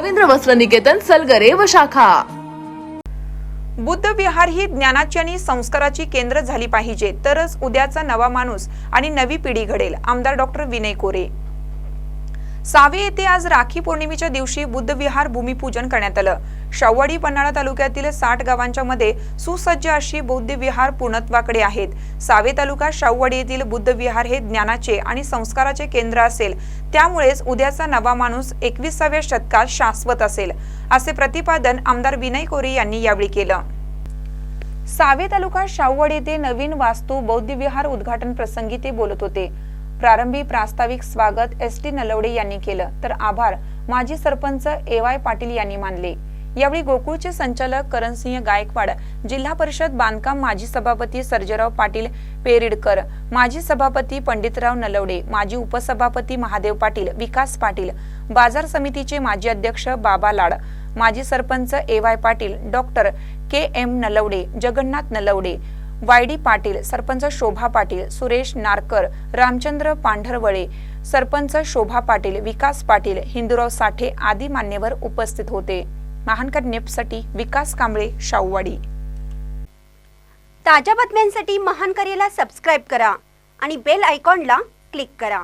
रवींद्र वस्त्र निकेतन सलगरे व शाखा. बुद्ध विहार ही ज्ञानाची आणि संस्काराची केंद्र झाली पाहिजे. तरच उद्याचा नवा माणूस आणि नवी पिढी घडेल. आमदार डॉक्टर विनय कोरे. सावे येथे आज राखी पौर्णिमेच्या दिवशी बुद्ध विहार भूमिपूजन करण्यात आलं. शाहवाडी पन्हाळा तालुक्यातील साठ गावांच्या मध्ये सुसज्ज अशी बौद्ध विहार पूर्णत्वाकडे आहेत. सावे तालुका शाहवाडी येथील बुद्ध विहार हे ज्ञानाचे आणि संस्काराचे केंद्र असेल. त्यामुळेच उद्याचा नवा माणूस एकविसाव्या शतकात शाश्वत असेल असे प्रतिपादन आमदार विनय कोरे यांनी यावेळी केलं. सावे तालुका शाहवाडी येथे नवीन वास्तू बौद्ध विहार उद्घाटन प्रसंगी ते बोलत होते. प्रारंभी प्रास्ताविक स्वागत एस टी नलवडे यांनी केलं. तर आभार माजी सरपंच ए वाय पाटील यांनी मानले. यावेळी गोकुळचे संचालक करणसिंह गायकवाड जिल्हा परिषद बांधकाम माजी सभापती सर्जेराव पाटील पेरिडकर माजी सभापती पंडितराव नलवडे माजी उपसभापती महादेव पाटील विकास पाटील बाजार समितीचे माजी अध्यक्ष बाबा लाड माजी sarpanch A Y Patil doctor K M Nalawade Jagannath Nalawade Y D Patil sarpanch Shobha Patil Suresh Narkar Ramchandra Pandharwale sarpanch Shobha Patil Vikas Patil Hindurao Sathe आदी मान्यवर उपस्थित होते. महानकर नेपसाठी विकास कांबळे शाहूवाडी. ताज्या बातम्यांसाठी महानकरेला सबस्क्राईब करा आणि बेल आयकॉनला क्लिक करा.